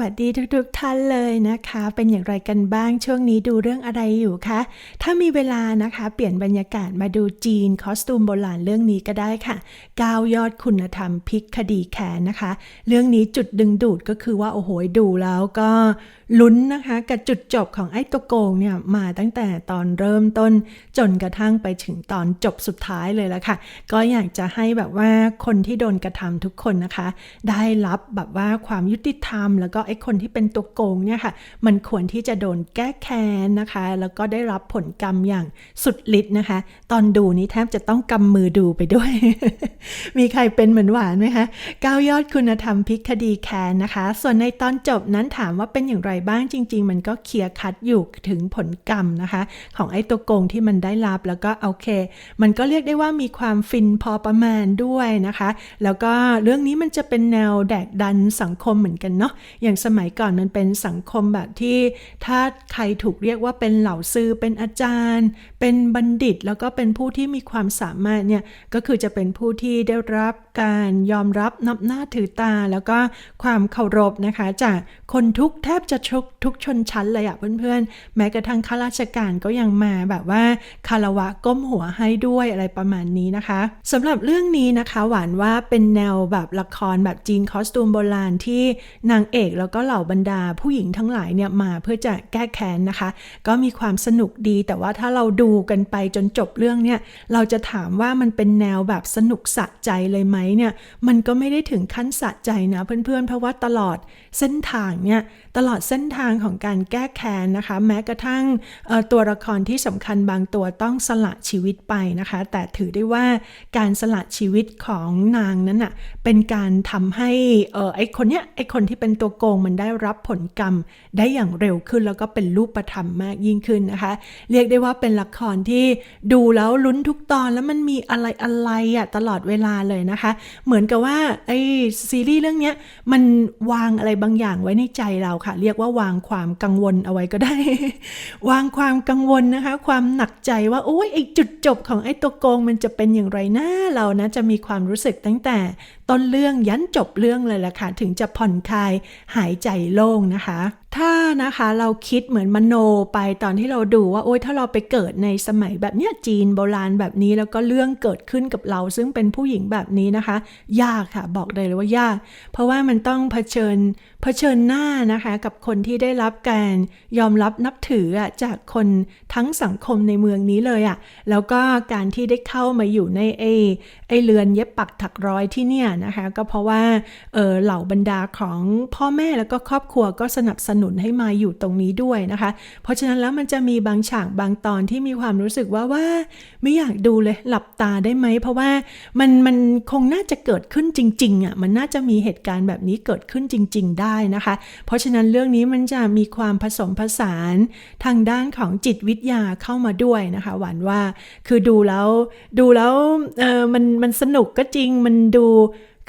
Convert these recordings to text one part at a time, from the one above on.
วัสดีทุกๆท่านเลยนะคะ เป็นอย่างไรกันบ้างช่วงนี้ดูเรื่องอะไรอยู่คะ ถ้ามีเวลานะคะเปลี่ยนบรรยากาศมาดูจีนคอสตูมโบราณเรื่องนี้ก็ได้ค่ะก้าวยอดคุณธรรมพลิกคดีแขนนะคะ เรื่องนี้จุดดึงดูดก็คือว่าโอ้โหดูแล้วก็ลุ้นนะคะกับจุดจบของไอ้ตัวโกงเนี่ยมาตั้งแต่ตอนเริ่มต้นจนกระทั่งไปถึงตอนจบสุดท้ายเลยละค่ะ ก็อยากจะให้แบบว่าคนที่โดนกระทำทุกคนนะคะ ได้รับแบบว่าความยุติธรรมแล้วก็ไอ้คนที่เป็นตัวโกงเนี่ยค่ะมันควรที่จะโดนแก้แค้นนะคะ แล้วก็ได้รับผลกรรมอย่างสุดฤทธิ์นะคะ ตอนดูนี้แทบจะต้องกำมือดูไปด้วย มีใครเป็นเหมือนหวานไหมคะก้าวยอดคุณธรรมพลิกคดีแค้นนะคะ ส่วนในตอนจบนั้นถามว่าเป็นอย่างไรบ้างจริง ๆ มันก็เคลียร์คัดอยู่ถึงผลกรรมนะคะ ของไอ้ตัวโกงที่มันได้รับแล้วก็โอเค มันก็เรียกได้ว่ามีความฟินพอประมาณด้วยนะคะ แล้วก็เรื่องนี้มันจะเป็นแนวแดกดันสังคมเหมือนกันเนาะอย่างสมัยก่อนมันเป็นสังคมแบบที่ถ้าใครถูกเรียกว่าเป็นเหล่าซื้อเป็นอาจารย์ เป็นบัณฑิต แล้วก็เป็นผู้ที่มีความสามารถเนี่ยก็คือจะเป็นผู้ที่ได้รับการยอมรับนับหน้าถือตา แล้วก็ความเคารพนะคะ จากคนทุกแทบจะทุกทุกชนชั้นเลยอะเพื่อนๆ แม้กระทั่งข้าราชการก็ยังมาแบบว่าคารวะก้มหัวให้ด้วยอะไรประมาณนี้นะคะสำหรับเรื่องนี้นะคะ หวานว่าเป็นแนวแบบละครแบบจีนคอสตูมโบราณที่นางเอกแล้วก็เหล่าบรรดาผู้หญิงทั้งหลายเนี่ยมาเพื่อจะแก้แค้นนะคะ ก็มีความสนุกดี แต่ว่าถ้าเราดูกันไปจนจบเรื่องเนี่ยเราจะถามว่ามันเป็นแนวแบบสนุกสะใจเลยไหมเนี่ยมันก็ไม่ได้ถึงขั้นสะใจนะเพื่อนๆ เพราะว่าตลอดเส้นทางเนี่ยตลอดเส้นทางของการแก้แค้นนะคะ แม้กระทั่งตัวละครที่สำคัญบางตัวต้องสละชีวิตไปนะคะ แต่ถือได้ว่าการสละชีวิตของนางนั้นน่ะเป็นการทำให้เออไอคนเนี้ยไอคนที่เป็นตัวโกงมันได้รับผลกรรมได้อย่างเร็วขึ้น แล้วก็เป็นรูปธรรมมากยิ่งขึ้นนะคะ เรียกได้ว่าเป็นละครที่ดูแล้วลุ้นทุกตอนแล้วมันมีอะไรอะไรอะตลอดเวลาเลยนะคะเหมือนกับว่าไอซีรีส์เรื่องเนี้ยมันวางอะไรบางอย่างไว้ในใจเราค่ะ เรียกว่าวางความกังวลเอาไว้ก็ได้ วางความกังวลนะคะ ความหนักใจว่าโอ้ยไอจุดจบของไอตัวโกงมันจะเป็นอย่างไรนะเรานะจะมีความรู้สึกตั้งแต่ต้นเรื่องยันจบเรื่องเลยแหละค่ะ ถึงจะผ่อนคลายหายใจโล่งนะคะ ถ้านะคะเราคิดเหมือนมโนไปตอนที่เราดูว่าโอ้ยถ้าเราไปเกิดในสมัยแบบเนี้ยจีนโบราณแบบนี้แล้วก็เรื่องเกิดขึ้นกับเราซึ่งเป็นผู้หญิงแบบนี้นะคะ ยากค่ะบอกเลยเลยว่ายาก เพราะว่ามันต้องเผชิญ เผชิญหน้านะคะกับคนที่ได้รับการยอมรับนับถือจากคนทั้งสังคมในเมืองนี้เลยอะ่ะแล้วก็การที่ได้เข้ามาอยู่ในไอ้ไอ้เรือนเย็บปักถักร้อยที่เนี่ยนะคะก็เพราะว่าเออเหล่าบรรดาของพ่อแม่แล้วก็ครอบครัวก็สนับสนุนให้มาอยู่ตรงนี้ด้วยนะคะ เพราะฉะนั้นแล้วมันจะมีบางฉากบางตอนที่มีความรู้สึกว่าว่าไม่อยากดูเลยหลับตาได้ไหม เพราะว่ามันมันคงน่าจะเกิดขึ้นจริงๆอะมันน่าจะมีเหตุการณ์แบบนี้เกิดขึ้นจริง ๆ ได้นะคะ เพราะฉะนั้นเรื่องนี้มันจะมีความผสมผสานทางด้านของจิตวิทยาเข้ามาด้วยนะคะ หวานว่าคือดูแล้วดูแล้วเออมันมันสนุกก็จริงมันดู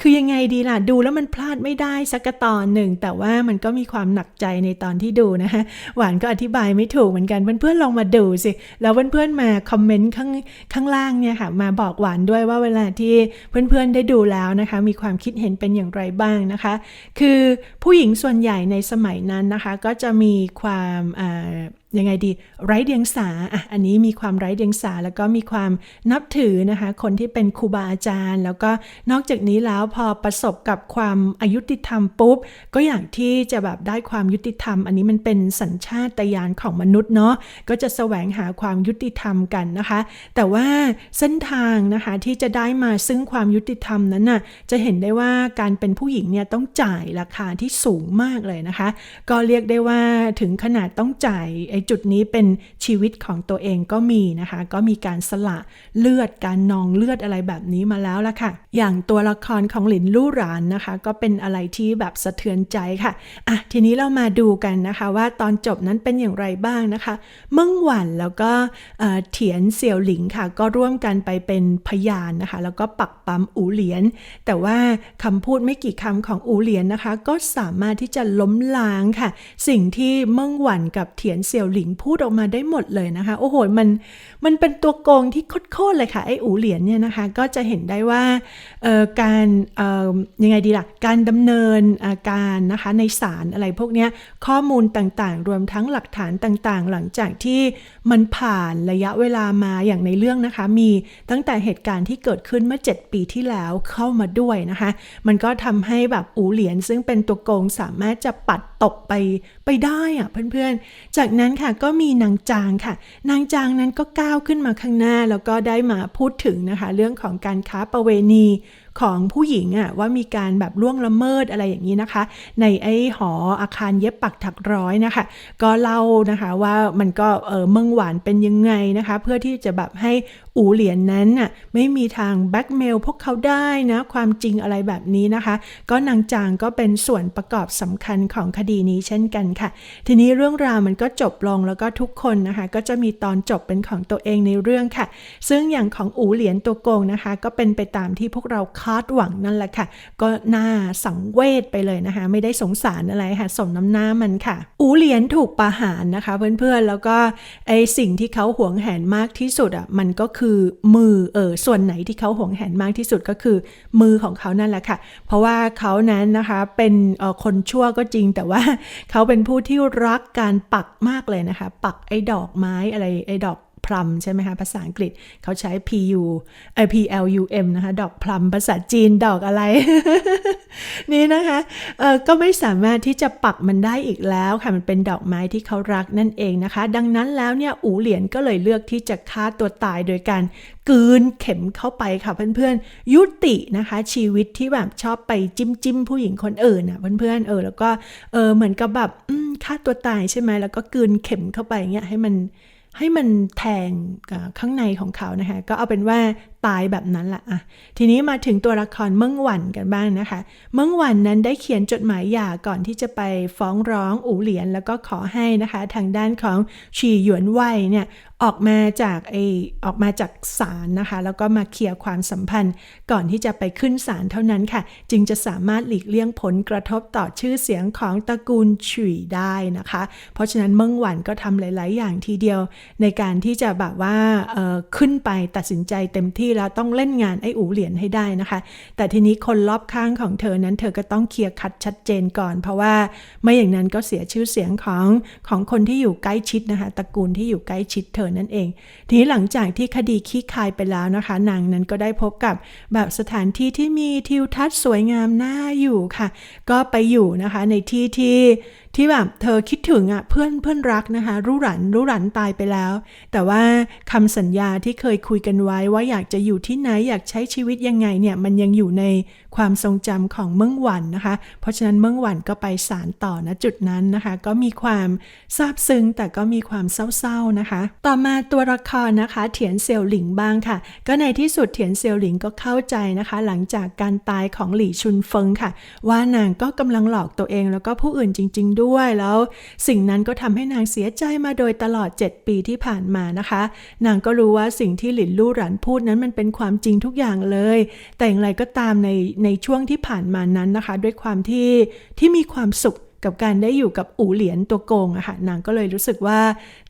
คือยังไงดีล่ะ ดูแล้วมันพลาดไม่ได้สักตอนหนึ่ง แต่ว่ามันก็มีความหนักใจในตอนที่ดูนะคะหวานก็อธิบายไม่ถูกเหมือนกันเพื่อนๆลองมาดูสิ แล้วเพื่อนๆมาคอมเมนต์ข้างข้างล่างเนี่ยค่ะ มาบอกหวานด้วยว่าเวลาที่เพื่อนๆได้ดูแล้วนะคะ มีความคิดเห็นเป็นอย่างไรบ้างนะคะ คือผู้หญิงส่วนใหญ่ในสมัยนั้นนะคะ ก็จะมีความอ่า ยังไงดีไร้เดียงสาอะอันนี้มีความไร้เดียงสาแล้วก็มีความนับถือนะคะ คนที่เป็นครูบาอาจารย์ แล้วก็นอกจากนี้แล้วพอประสบกับความอายุติธรรมปุ๊บ ก็อยากที่จะแบบได้ความยุติธรรม อันนี้มันเป็นสัญชาตญาณของมนุษย์เนาะก็จะแสวงหาความยุติธรรมกันนะคะ แต่ว่าเส้นทางนะคะที่จะได้มาซึ่งความยุติธรรมนั้นน่ะจะเห็นได้ว่าการเป็นผู้หญิงเนี่ยต้องจ่ายราคาที่สูงมากเลยนะคะ ก็เรียกได้ว่าถึงขนาดต้องจ่ายไอจุดนี้เป็นชีวิตของตัวเองก็มีนะคะ ก็มีการสละเลือดการนองเลือดอะไรแบบนี้มาแล้วละค่ะ อย่างตัวละครของหลินลู่หรานนะคะ ก็เป็นอะไรที่แบบสะเทือนใจค่ะอะทีนี้เรามาดูกันนะคะว่าตอนจบนั้นเป็นอย่างไรบ้างนะคะเมิ่งหวันแล้วก็เถียนเสี่ยวหลิงค่ะก็ร่วมกันไปเป็นพยานนะคะ แล้วก็ปักปั๊มอูเหลียน แต่ว่าคำพูดไม่กี่คำของอูเหลียนนะคะ ก็สามารถที่จะล้มล้างค่ะ สิ่งที่เมิ่งหวันกับเถียนเสี่ยวหลิงพูดออกมาได้หมดเลยนะคะ โอ้โห มัน มันเป็นตัวโกงที่โคตรๆเลยค่ะ ไอ้อูเหรียญเนี่ยนะคะ ก็จะเห็นได้ว่าการยังไงดีล่ะ การดำเนินาการนะคะในศาลอะไรพวกเนี้ยข้อมูลต่างๆ รวมทั้งหลักฐานต่างๆ หลังจากที่มันผ่านระยะเวลามาอย่างในเรื่องนะคะ มีตั้งแต่เหตุการณ์ที่เกิดขึ้นเมื่อ 7 ปีที่แล้วเข้ามาด้วยนะคะ มันก็ทำให้แบบอูเหรียญซึ่งเป็นตัวโกงสามารถจะปัดตกไปไปได้อะเพื่อนๆ จากนั้นค่ะก็มีนางจางค่ะ นางจางนั้นก็ก้าวขึ้นมาข้างหน้า แล้วก็ได้มาพูดถึงนะคะ เรื่องของการค้าประเวณี ของผู้หญิงอะว่ามีการแบบล่วงละเมิดอะไรอย่างนี้นะคะ ในไอ้หออาคารเย็บปักถักร้อยนะคะ ก็เล่านะคะว่ามันก็เออเมืองหวานเป็นยังไงนะคะ เพื่อที่จะแบบให้อูเหรียญนนั้นน่ะไม่มีทางแบ็กเมลพวกเขาได้นะ ความจริงอะไรแบบนี้นะคะ ก็นางจางก็เป็นส่วนประกอบสำคัญของคดีนี้เช่นกันค่ะ ทีนี้เรื่องราวมันก็จบลงแล้วก็ทุกคนนะคะ ก็จะมีตอนจบเป็นของตัวเองในเรื่องค่ะ ซึ่งอย่างของอูเหรียญตัวโกงนะคะ ก็เป็นไปตามที่พวกเราคคาดหวังนั่นแหละค่ะ ก็น่าสังเวชไปเลยนะคะ ไม่ได้สงสารอะไรค่ะสมน้ำหน้ามันค่ะ อูเหรียญถูกประหารนะคะเพื่อนๆ แล้วก็ไอสิ่งที่เขาหวงแหนมากที่สุดอะมันก็คือมือเออส่วนไหนที่เขาหวงแหนมากที่สุดก็คือมือของเขานั่นแหละค่ะ เพราะว่าเขานั้นนะคะเป็นออคนชั่วก็จริง แต่ว่าเขาเป็นผู้ที่รักการปักมากเลยนะคะ ปักไอ้ดอกไม้อะไรไอ้ดอก พลัมใช่ไหมคะภาษาอังกฤษเขาใช้ pu เออ plum นะคะ ดอกพลัมภาษาจีนดอกอะไร นี่นะคะเออก็ไม่สามารถที่จะปักมันได้อีกแล้วค่ะ มันเป็นดอกไม้ที่เขารักนั่นเองนะคะ ดังนั้นแล้วเนี่ยอูเหรียญก็เลยเลือกที่จะฆ่าตัวตายโดยการกลืนเข็มเข้าไปค่ะเพื่อนๆยุตินะคะ ชีวิตที่แบบชอบไปจิ้มจิ้มผู้หญิงคนอื่นอะเพื่อนๆเออแล้วก็เออเหมือนกับแบบฆ่าตัวตายใช่ไหมแล้วก็กลืนเข็มเข้าไปเงี้ยให้มัน ให้มันแทงข้างในของเขานะคะ ก็เอาเป็นว่า ตายแบบนั้นแหละอะทีนี้มาถึงตัวละครเมืองหวันกันบ้างนะคะ เมืองหวันนั้นได้เขียนจดหมายหย่าก่อนที่จะไปฟ้องร้องอูเหรียญแล้วก็ขอให้นะคะ ทางด้านของฉีหยวนไวเนี่ยออกมาจากไอออกมาจากศาลนะคะ แล้วก็มาเคลียร์ความสัมพันธ์ ก่อนที่จะไปขึ้นศาลเท่านั้นค่ะ จึงจะสามารถหลีกเลี่ยงผลกระทบต่อชื่อเสียงของตระกูลฉุยได้นะคะ เพราะฉะนั้นเมืองหวันก็ทำหลาย ๆ อย่างทีเดียว ในการที่จะแบบว่าขึ้นไปตัดสินใจเต็มที่แล้วต้องเล่นงานไอ้อูเหรียญให้ได้นะคะ แต่ทีนี้คนรอบข้างของเธอนั้นเธอก็ต้องเคลียร์คัดชัดเจนก่อน เพราะว่าไม่อย่างนั้นก็เสียชื่อเสียงของของคนที่อยู่ใกล้ชิดนะคะตระกูลที่อยู่ใกล้ชิดเธอนั่นเอง ทีนี้หลังจากที่คดีขี้คายไปแล้วนะคะ นางนั้นก็ได้พบกับแบบสถานที่ที่มีทิวทัศน์สวยงามน่าอยู่ค่ะ ก็ไปอยู่นะคะในที่ที่ ที่แบบเธอคิดถึงอะเพื่อนเพื่อนรักนะคะรู้หลันรู้หลันตายไปแล้ว แต่ว่าคำสัญญาที่เคยคุยกันไว้ว่าอยากจะอยู่ที่ไหนอยากใช้ชีวิตยังไงเนี่ยมันยังอยู่ใน ความทรงจำของเมืองหวันนะคะ เพราะฉะนั้นเมืองหวันก็ไปสารต่อณจุดนั้นนะคะ ก็มีความซาบซึ้งแต่ก็มีความเศร้าๆนะคะ ต่อมาตัวละครนะคะ เถียนเซียวหลิงบ้างค่ะ ก็ในที่สุดเถียนเซียวหลิงก็เข้าใจนะคะ หลังจากการตายของหลี่ชุนเฟิงค่ะ ว่านางก็กำลังหลอกตัวเองแล้วก็ผู้อื่นจริง ๆ ด้วยแล้ว สิ่งนั้นก็ทำให้นางเสียใจมาโดยตลอด 7 ปีที่ผ่านมานะคะ นางก็รู้ว่าสิ่งที่หลินลู่หลันพูดนั้นมันเป็นความจริงทุกอย่างเลย แต่อย่างไรก็ตามในในช่วงที่ผ่านมานั้นนะคะ ด้วยความที่ที่มีความสุขกับการได้อยู่กับอูเหรียญตัวโกงอะค่ะนางก็เลยรู้สึกว่า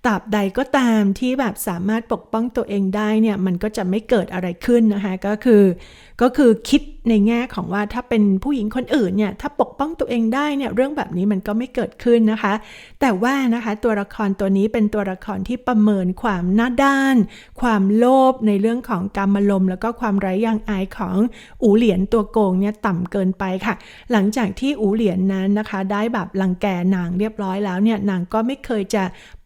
ตราบใดก็ตามที่แบบสามารถปกป้องตัวเองได้เนี่ยมันก็จะไม่เกิดอะไรขึ้นนะคะ ก็คือ ก็คือคิดในแง่ของว่าถ้าเป็นผู้หญิงคนอื่นเนี่ยถ้าปกป้องตัวเองได้เนี่ยเรื่องแบบนี้มันก็ไม่เกิดขึ้นนะคะ แต่ว่านะคะตัวละครตัวนี้เป็นตัวละครที่ประเมินความหน้าด้าน ความโลภในเรื่องของการมลมแล้วก็ความไร้ยางอายของอูเหรียญตัวโกงเนี่ยต่ำเกินไปค่ะ หลังจากที่อูเหรียญนั้นนะคะ ได้แบบลังแกนางเรียบร้อยแล้วเนี่ยนางก็ไม่เคยจะ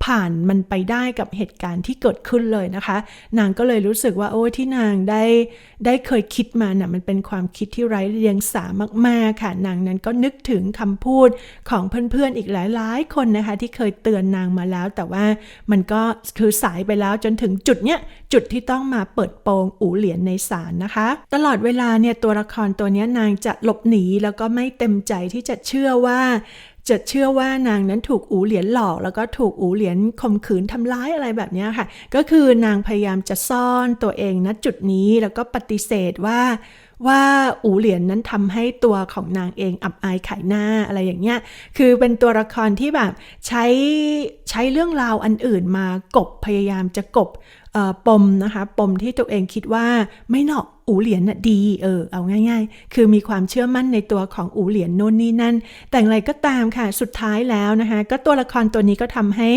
ผ่านมันไปได้กับเหตุการณ์ที่เกิดขึ้นเลยนะคะ นางก็เลยรู้สึกว่าโอ้ที่นางได้ได้เคยคิดมาน่ะมันเป็นความคิดที่ไร้เดียงสามากๆค่ะ นางนั้นก็นึกถึงคำพูดของเพื่อนๆอีกหลายๆคนนะคะ ที่เคยเตือนนางมาแล้ว แต่ว่ามันก็คือสายไปแล้วจนถึงจุดเนี้ยจุดที่ต้องมาเปิดโปงอูเหรียญในศาลนะคะ ตลอดเวลาเนี่ยตัวละครตัวนี้นางจะหลบหนีแล้วก็ไม่เต็มใจที่จะเชื่อว่า จะเชื่อว่านางนั้นถูกอูเหรียญหลอก แล้วก็ถูกอูเหรียญข่มขืนทำร้ายอะไรแบบนี้ค่ะ ก็คือนางพยายามจะซ่อนตัวเองณจุดนี้แล้วก็ปฏิเสธว่าว่าอูเหรียญนั้นทำให้ตัวของนางเองอับอายขายหน้าอะไรอย่างเงี้ย คือเป็นตัวละครที่แบบใช้ ใช้เรื่องราวอันอื่นมากบพยายามจะกบปมนะคะปมที่ตัวเองคิดว่าไม่หนอกอูเหรียญน่ะดีเออเอาง่าย ๆ คือมีความเชื่อมั่นในตัวของอูเหรียญโน่นนี่นั่น แต่อย่างไรก็ตามค่ะสุดท้ายแล้วนะคะก็ตัวละครตัวนี้ก็ทำให้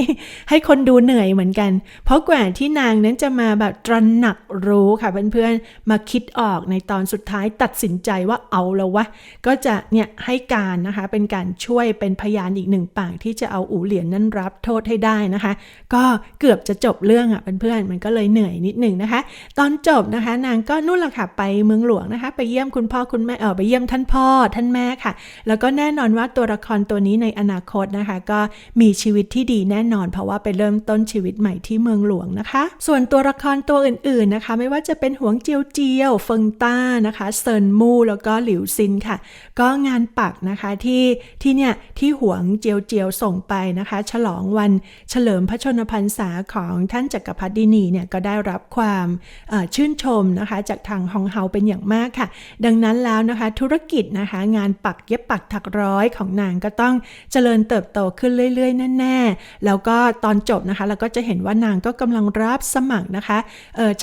ให้คนดูเหนื่อยเหมือนกัน เพราะกว่าที่นางนั้นจะมาแบบตระหนักรู้ค่ะเพื่อนๆมาคิดออกในตอนสุดท้ายตัดสินใจว่าเอาแล้ววะก็จะเนี่ยให้การนะคะเป็นการช่วยเป็นพยานอีกหนึ่งปากที่จะเอาอูเหรียญนั้นรับโทษให้ได้นะคะ ก็เกือบจะจบเรื่องอะเพื่อนๆมันก็เลยเหนื่อยนิดหนึ่งนะคะ ตอนจบนะคะ นางก็นู่นแหละค่ะไปเมืองหลวงนะคะ ไปเยี่ยมคุณพ่อคุณแม่เออไปเยี่ยมท่านพ่อท่านแม่ค่ะ แล้วก็แน่นอนว่าตัวละครตัวนี้ในอนาคตนะคะ ก็มีชีวิตที่ดีแน่นอน เพราะว่าไปเริ่มต้นชีวิตใหม่ที่เมืองหลวงนะคะ ส่วนตัวละครตัวอื่นๆนะคะ ไม่ว่าจะเป็นหวงเจียวเจียวเฟิงต้านะคะเซินมูแล้วก็หลิวซินค่ะ ก็งานปักนะคะที่ที่เนี่ยที่หวงเจียวเจียวส่งไปนะคะ ฉลองวันเฉลิมพระชนมพรรษาของท่านจักรพรรดินีเนี่ยก็ได้รับความชื่นชมนะคะจากทางฮองเฮาเป็นอย่างมากค่ะ ดังนั้นแล้วนะคะธุรกิจนะคะงานปักเย็บปักถักร้อยของนางก็ต้องเจริญเติบโตขึ้นเรื่อยๆแน่ๆ แล้วก็ตอนจบนะคะเราก็จะเห็นว่านางก็กำลังรับสมัครนะคะ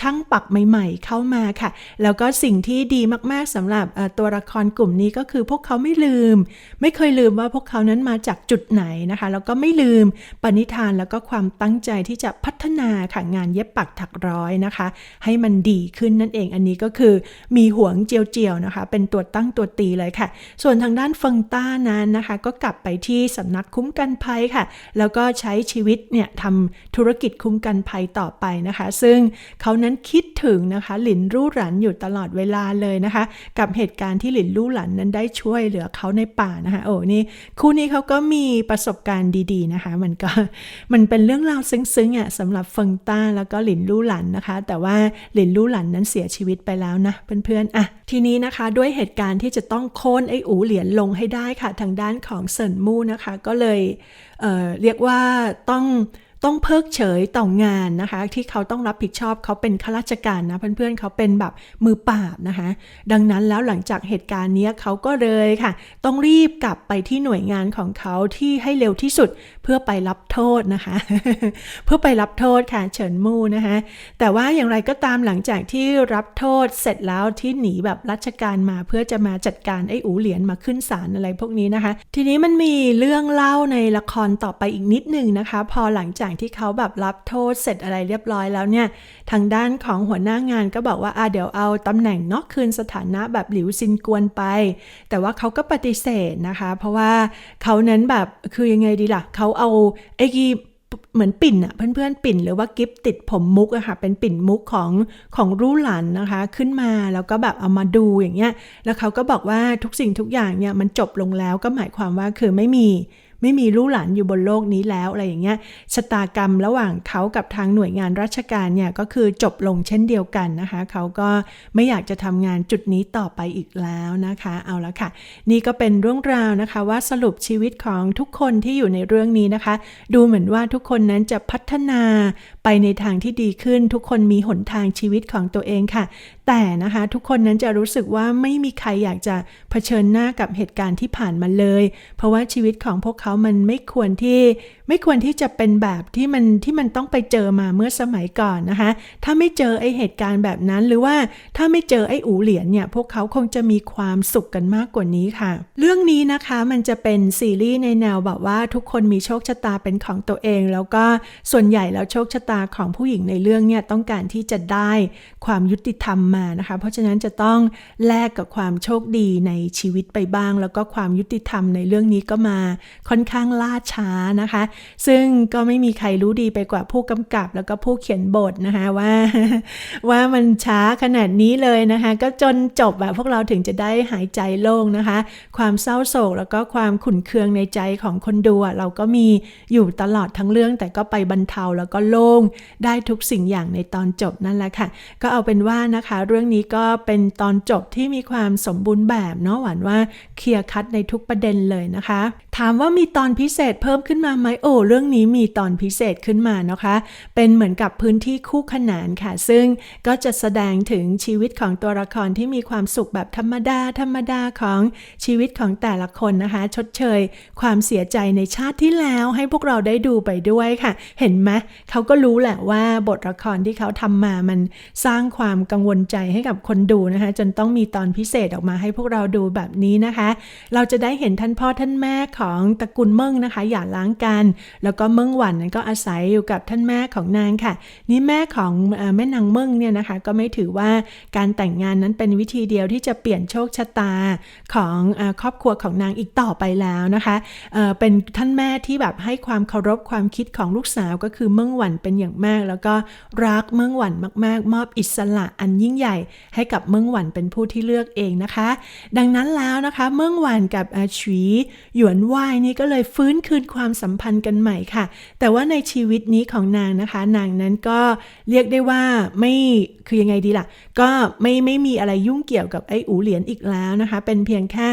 ช่างปักใหม่ ๆ เข้ามาค่ะ แล้วก็สิ่งที่ดีมากๆสำหรับตัวละครกลุ่มนี้ก็คือพวกเขาไม่ลืม ไม่เคยลืมว่าพวกเขานั้นมาจากจุดไหนนะคะแล้วก็ไม่ลืมปณินิธานแล้วก็ความตั้งใจที่จะพัฒนาค่ะงานเย็บปักถักร้อยนะคะ ให้มันดีขึ้นนั่นเองอันนี้ก็คือมีหวงเจียวๆนะคะ เป็นตัวตั้งตัวตีเลยค่ะ ส่วนทางด้านเฟิงต้านั้นนะคะ ก็กลับไปที่สำนักคุ้มกันภัยค่ะ แล้วก็ใช้ชีวิตเนี่ยทำธุรกิจคุ้มกันภัยต่อไปนะคะ ซึ่งเขานั้นคิดถึงนะคะ หลินรู่หลันอยู่ตลอดเวลาเลยนะคะ กับเหตุการณ์ที่หลินลู่หลันนั้นได้ช่วยเหลือเขาในป่านะคะโอ้นี่คู่นี้เขาก็มีประสบการณ์ดีๆนะคะ มันก็มันเป็นเรื่องราวซึ้งๆอะสำหรับเฟิงต้าแล้วก็หลินลู่หลันนะคะ แต่ว่าหลินลู่หลันนั้นเสียชีวิตไปแล้วนะเพื่อนๆอะทีนี้นะคะด้วยเหตุการณ์ที่จะต้องโค่นไอ้อูเหรียญลงให้ได้ค่ะ ทางด้านของเซินมู่นะคะ ก็เลยเเรียกว่าต้อง ต้องเพิกเฉยต่องานนะคะ ที่เขาต้องรับผิดชอบเขาเป็นข้าราชการนะ เพื่อนๆเขาเป็นแบบมือปราบนะคะ ดังนั้นแล้วหลังจากเหตุการณ์เนี้ยเขาก็เลยค่ะ ต้องรีบกลับไปที่หน่วยงานของเขาที่ให้เร็วที่สุดเพื่อไปรับโทษนะคะ เพื่อไปรับโทษค่ะเฉินมู่นะคะ แต่ว่าอย่างไรก็ตามหลังจากที่รับโทษเสร็จแล้วที่หนีแบบราชการมาเพื่อจะมาจัดการไอ้อูเหรียญมาขึ้นศาลอะไรพวกนี้นะคะ ทีนี้มันมีเรื่องเล่าในละครต่อไปอีกนิดหนึ่งนะคะ พอหลังจากที่เขาแบบรับโทษเสร็จอะไรเรียบร้อยแล้วเนี่ย ทางด้านของหัวหน้างานก็บอกว่าอะเดี๋ยวเอาตำแหน่งนอกคืนสถานะแบบหลิวซินกวนไป แต่ว่าเขาก็ปฏิเสธนะคะ เพราะว่าเขานั้นแบบคือยังไงดีล่ะเขาเอาไอ้กีเหมือนปิ่นอะเพื่อนๆปิ่น หรือว่ากิฟติดผมมุกอะค่ะเป็นปิ่นมุกของของรู่หลันนะคะ ขึ้นมาแล้วก็แบบเอามาดูอย่างเงี้ยแล้วเขาก็บอกว่าทุกสิ่งทุกอย่างเนี่ยมันจบลงแล้วก็หมายความว่าคือไม่มี ไม่มีลูกหลานอยู่บนโลกนี้แล้วอะไรอย่างเงี้ยชะตากรรมระหว่างเขากับทางหน่วยงานราชการเนี่ยก็คือจบลงเช่นเดียวกันนะคะ เขาก็ไม่อยากจะทำงานจุดนี้ต่อไปอีกแล้วนะคะ เอาละค่ะ นี่ก็เป็นเรื่องราวนะคะว่าสรุปชีวิตของทุกคนที่อยู่ในเรื่องนี้นะคะ ดูเหมือนว่าทุกคนนั้นจะพัฒนา ไปในทางที่ดีขึ้น ทุกคนมีหนทางชีวิตของตัวเองค่ะ แต่นะคะทุกคนนั้นจะรู้สึกว่าไม่มีใครอยากจะเผชิญหน้ากับเหตุการณ์ที่ผ่านมาเลย เพราะว่าชีวิตของพวกเขามันไม่ควรที่ ไม่ควรที่จะเป็นแบบที่มันที่มันต้องไปเจอมาเมื่อสมัยก่อนนะคะ ถ้าไม่เจอไอเหตุการณ์แบบนั้นหรือว่าถ้าไม่เจอไออูเหรียญเนี่ยพวกเขาคงจะมีความสุขกันมากกว่านี้ค่ะ เรื่องนี้นะคะมันจะเป็นซีรีส์ในแนวแบบว่าทุกคนมีโชคชะตาเป็นของตัวเอง แล้วก็ส่วนใหญ่แล้วโชคชะตาของผู้หญิงในเรื่องเนี่ยต้องการที่จะได้ความยุติธรรมมานะคะ เพราะฉะนั้นจะต้องแลกกับความโชคดีในชีวิตไปบ้าง แล้วก็ความยุติธรรมในเรื่องนี้ก็มาค่อนข้างล่าช้านะคะ ซึ่งก็ไม่มีใครรู้ดีไปกว่าผู้กำกับแล้วก็ผู้เขียนบทนะคะว่า ว่ามันช้าขนาดนี้เลยนะคะ ก็จนจบแบบพวกเราถึงจะได้หายใจโล่งนะคะ ความเศร้าโศกแล้วก็ความขุ่นเคืองในใจของคนดูเราก็มีอยู่ตลอดทั้งเรื่องแต่ก็ไปบรรเทาแล้วก็โล่งได้ทุกสิ่งอย่างในตอนจบนั่นแหละค่ะ ก็เอาเป็นว่านะคะ เรื่องนี้ก็เป็นตอนจบที่มีความสมบูรณ์แบบเนาะหวานว่าเคลียร์คัดในทุกประเด็นเลยนะคะ ถามว่ามีตอนพิเศษเพิ่มขึ้นมาไหมโอ้เรื่องนี้มีตอนพิเศษขึ้นมานะคะ เป็นเหมือนกับพื้นที่คู่ขนานค่ะ ซึ่งก็จะแสดงถึงชีวิตของตัวละครที่มีความสุขแบบธรรมดา ธรรมดาของชีวิตของแต่ละคนนะคะ ชดเชย ความเสียใจในชาติที่แล้วให้พวกเราได้ดูไปด้วยค่ะ เห็นไหมเขาก็รู้แหละว่าบทละครที่เขาทำมามันสร้างความกังวลใจให้กับคนดูนะคะ จนต้องมีตอนพิเศษออกมาให้พวกเราดูแบบนี้นะคะ เราจะได้เห็นท่านพ่อท่านแม่ของตระกูลเมิ่งนะคะอย่าล้างกัน แล้วก็เมิ่งหวันนั้นก็อาศัยอยู่กับท่านแม่ของนางค่ะ นี่แม่ของแม่นางเมิ่งเนี่ยนะคะก็ไม่ถือว่าการแต่งงานนั้นเป็นวิธีเดียวที่จะเปลี่ยนโชคชะตาของครอบครัวของนางอีกต่อไปแล้วนะคะเป็นท่านแม่ที่แบบให้ความเคารพความคิดของลูกสาวก็คือเมิ่งหวันเป็นอย่างมาก แล้วก็รักเมิ่งหวันมาก ๆ มอบอิสระอันยิ่งใหญ่ ให้กับเมิ่งหวันเป็นผู้ที่เลือกเองนะคะ ดังนั้นแล้วนะคะ เมิ่งหวันกับอาฉีหยวนว่าายนี่ก็เลยฟื้นคืนความสัมพันธ์กันใหม่ค่ะ แต่ว่าในชีวิตนี้ของนางนะคะ นางนั้นก็เรียกได้ว่าไม่คือยังไงดีล่ะ ก็ไม่ไม่มีอะไรยุ่งเกี่ยวกับไอ้อูเหรียญอีกแล้วนะคะ เป็นเพียงแค่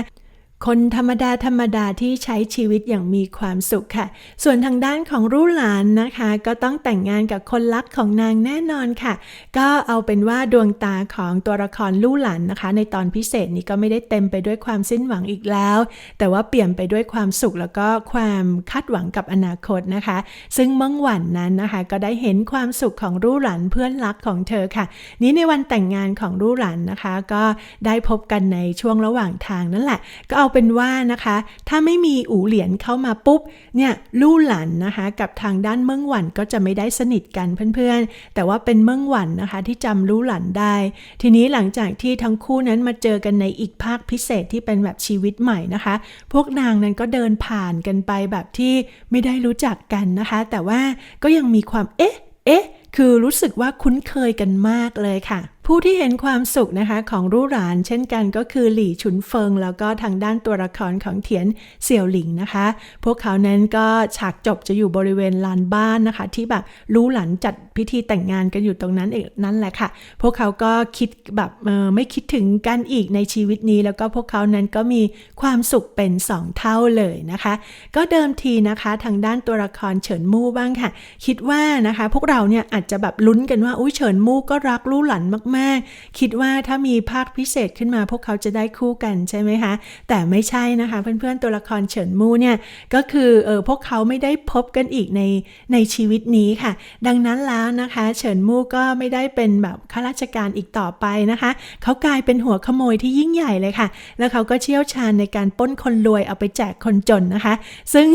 คนธรรมดาธรรมดาที่ใช้ชีวิตอย่างมีความสุขค่ะ ส่วนทางด้านของรุ่หลานนะคะ ก็ต้องแต่งงานกับคนรักของนางแน่นอนค่ะ ก็เอาเป็นว่าดวงตาของตัวละครลู่หลานนะคะ ในตอนพิเศษนี้ก็ไม่ได้เต็มไปด้วยความสิ้นหวังอีกแล้ว แต่ว่าเปลี่ยนไปด้วยความสุขแล้วก็ความคาดหวังกับอนาคตนะคะ ซึ่งเมื่อวันนั้นนะคะ ก็ได้เห็นความสุขของรู่หลานเพื่อนรักของเธอค่ะ นี้ในวันแต่งงานของรู่หลานนะคะ ก็ได้พบกันในช่วงระหว่างทางนั่นแหละ ก็เอาเป็นว่านะคะ ถ้าไม่มีอูเหรียญเข้ามาปุ๊บเนี่ยลู่หลันนะคะกับทางด้านเมืองหวันก็จะไม่ได้สนิทกันเพื่อนๆ แต่ว่าเป็นเมืองหวันนะคะที่จำลู่หลันได้ ทีนี้หลังจากที่ทั้งคู่นั้นมาเจอกันในอีกภาคพิเศษที่เป็นแบบชีวิตใหม่นะคะ พวกนางนั้นก็เดินผ่านกันไปแบบที่ไม่ได้รู้จักกันนะคะ แต่ว่าก็ยังมีความเอ๊ะ เอ๊ะ คือรู้สึกว่าคุ้นเคยกันมากเลยค่ะ ผู้ที่เห็นความสุขนะคะของรู่หลานเช่นกันก็คือหลี่ฉุนเฟิง แล้วก็ทางด้านตัวละครของเถียนเสี่ยวหลิงนะคะ พวกเขานั้นก็ฉากจบจะอยู่บริเวณลานบ้านนะคะ ที่แบบรู่หลานจัดพิธีแต่งงานกันอยู่ตรงนั้นเองนั่นแหละค่ะ พวกเขาก็คิดแบบไม่คิดถึงกันอีกในชีวิตนี้ แล้วก็พวกเขานั้นก็มีความสุขเป็นสองเท่าเลยนะคะ ก็เดิมทีนะคะทางด้านตัวละครเฉินมู่บ้างค่ะ คิดว่านะคะ พวกเราเนี่ยอาจจะแบบลุ้นกันว่าอุ้ยเฉินมู่ก็รักลู่หลันมากๆ คิดว่าถ้ามีภาคพิเศษขึ้นมาพวกเขาจะได้คู่กันใช่ไหมคะ แต่ไม่ใช่นะคะเพื่อนๆตัวละครเฉินมู่เนี่ยก็คือเออพวกเขาไม่ได้พบกันอีกในในชีวิตนี้ค่ะ ดังนั้นแล้วนะคะ เฉินมู่ก็ไม่ได้เป็นแบบข้าราชการอีกต่อไปนะคะ เขากลายเป็นหัวขโมยที่ยิ่งใหญ่เลยค่ะ แล้วเขาก็เชี่ยวชาญในการป้นคนรวยเอาไปแจกคนจนนะคะ ซึ่ง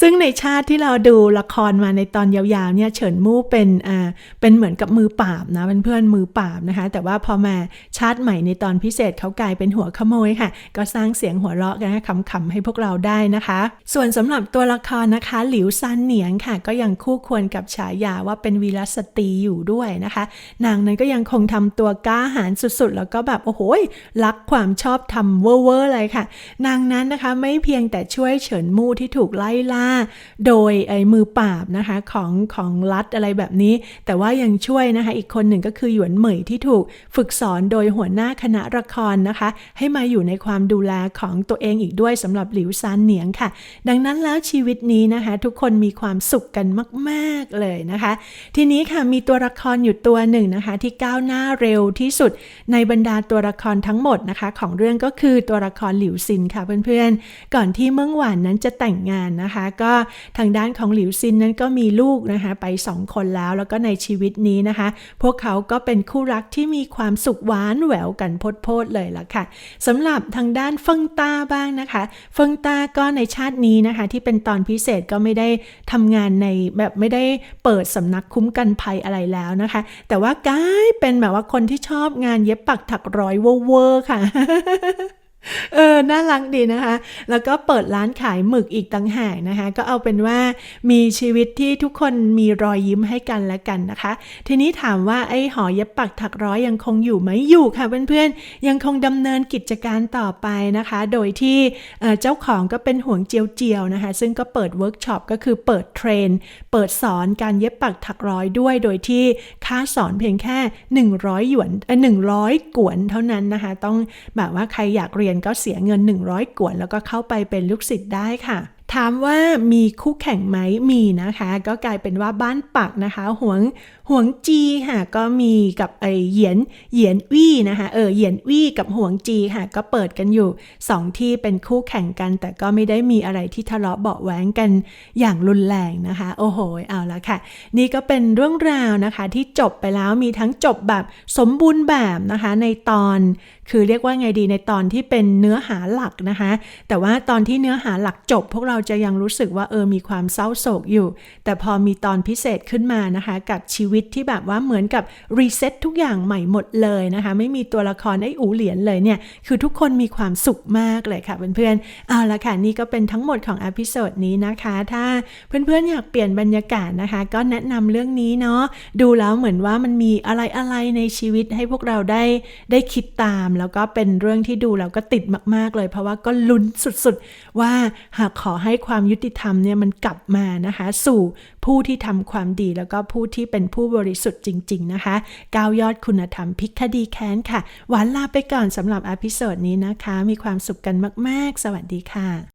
ซึ่งในชาติที่เราดูละครมาในตอนยาวๆเนี่ยเฉินมู่เป็นอ่าเป็นเหมือนกับมือปราบนะเเพื่อนๆมือปราบนะคะแต่ว่าพอมาชาติใหม่ในตอนพิเศษเขากลายเป็นหัวขโมยค่ะ ก็สร้างเสียงหัวเราะกันขำๆให้พวกเราได้นะคะ ส่วนสำหรับตัวละครนะคะ หลิวซันเหนียงค่ะ ก็ยังคู่ควรกับฉายาว่าเป็นวีรสตรีอยู่ด้วยนะคะ นางนั้นก็ยังคงทำตัวกล้าหาญสุดๆ แล้วก็แบบโอ้โหรักความชอบทำเวอร์ๆเลยค่ะ นางนั้นนะคะไม่เพียงแต่ช่วยเฉินมู่ที่ถูกไล่ล่า โดยไอ้มือปราบนะคะของของรัฐอะไรแบบนี้ แต่ว่ายังช่วยนะคะ อีกคนหนึ่งก็คือหยวนเหมยที่ถูกฝึกสอนโดยหัวหน้าคณะละครนะคะ ให้มาอยู่ในความดูแลของตัวเองอีกด้วยสำหรับหลิวซานเหนียงค่ะ ดังนั้นแล้วชีวิตนี้นะคะ ทุกคนมีความสุขกันมาก ๆ เลยนะคะ ทีนี้ค่ะมีตัวละครอยู่ตัวหนึ่งนะคะ ที่ก้าวหน้าเร็วที่สุดในบรรดาตัวละครทั้งหมดนะคะ ของเรื่องก็คือตัวละครหลิวซินค่ะเพื่อนๆ ก่อนที่เมื่อหวานนั้นจะแต่งงานนะคะ ก็ทางด้านของหลิวซินนั้นก็มีลูกนะคะไปสองคนแล้วแล้วก็ในชีวิตนี้นะคะ พวกเขาก็เป็นคู่รักที่มีความสุขหวานแหววกันโพดๆเลยล่ะค่ะสำหรับทางด้านเฟิงต้าบ้างนะคะ เฟิงต้าก็ในชาตินี้นะคะ ที่เป็นตอนพิเศษก็ไม่ได้ทำงานในแบบไม่ได้เปิดสำนักคุ้มกันภัยอะไรแล้วนะคะ แต่ว่ากลายเป็นแบบว่าคนที่ชอบงานเย็บปักถักร้อยเวอร์ค่ะ เออ น่ารักดีนะคะ แล้วก็เปิดร้านขายหมึกอีกต่างหากนะคะ ก็เอาเป็นว่ามีชีวิตที่ทุกคนมีรอยยิ้มให้กันและกันนะคะ ทีนี้ถามว่าไอ้หอเย็บปักถักร้อยยังคงอยู่ไหมอยู่ค่ะเพื่อนๆ ยังคงดำเนินกิจการต่อไปนะคะ โดยที่เเจ้าของก็เป็นห่วงเจียวเจียวๆนะคะ ซึ่งก็เปิดเวิร์กช็อปก็คือเปิดเทรน เปิดสอนการเย็บปักถักร้อยด้วย โดยที่ค่าสอนเพียงแค่ 100หยวนเออ100 กวนเท่านั้นนะคะ ต้องแบบว่าใครอยากเรียนก็เสียเงิน 100 กวนแล้วก็เข้าไปเป็นลูกศิษย์ได้ค่ะถามว่ามีคู่แข่งไหมมีนะคะ ก็กลายเป็นว่าบ้านปักนะคะหวงหวงจีค่ะก็มีกับไอเหยียนเหยียนวี่นะคะเออเหยียนวี่กับหวงจีค่ะก็เปิดกันอยู่สองที่เป็นคู่แข่งกัน แต่ก็ไม่ได้มีอะไรที่ทะเลาะเบาะแว้งกันอย่างรุนแรงนะคะ โอ้โหเอาละค่ะ นี่ก็เป็นเรื่องราวนะคะที่จบไปแล้วมีทั้งจบแบบสมบูรณ์แบบนะคะในตอนคือเรียกว่าไงดีในตอนที่เป็นเนื้อหาหลักนะคะ แต่ว่าตอนที่เนื้อหาหลักจบ พวกเราจะยังรู้สึกว่าเออมีความเศร้าโศกอยู่ แต่พอมีตอนพิเศษขึ้นมานะคะ กับชีวิตที่แบบว่าเหมือนกับรีเซ็ตทุกอย่างใหม่หมดเลยนะคะ ไม่มีตัวละครไอ้อูเหรียญเลยเนี่ย คือทุกคนมีความสุขมากเลยค่ะเพื่อนๆ เอาละค่ะ นี่ก็เป็นทั้งหมดของอพิโซดนี้นะคะ ถ้าเพื่อนๆ อยากเปลี่ยนบรรยากาศนะคะ ก็แนะนำเรื่องนี้เนาะ ดูแล้วเหมือนว่ามันมีอะไรๆในชีวิตให้พวกเราได้ได้คิดตาม แล้วก็เป็นเรื่องที่ดูแล้วก็ติดมากๆเลย เพราะว่าก็ลุ้นสุดๆ ว่าหากขอให้ความยุติธรรมเนี่ยมันกลับมานะคะ สู่ ผู้ที่ทำความดีแล้วก็ผู้ที่เป็นผู้บริสุทธิ์จริง ๆ นะคะก้าวยอดคุณธรรมพิกคดีแค้นค่ะ หวานลาไปก่อนสำหรับอพิโซดนี้นะคะ มีความสุขกันมาก ๆ สวัสดีค่ะ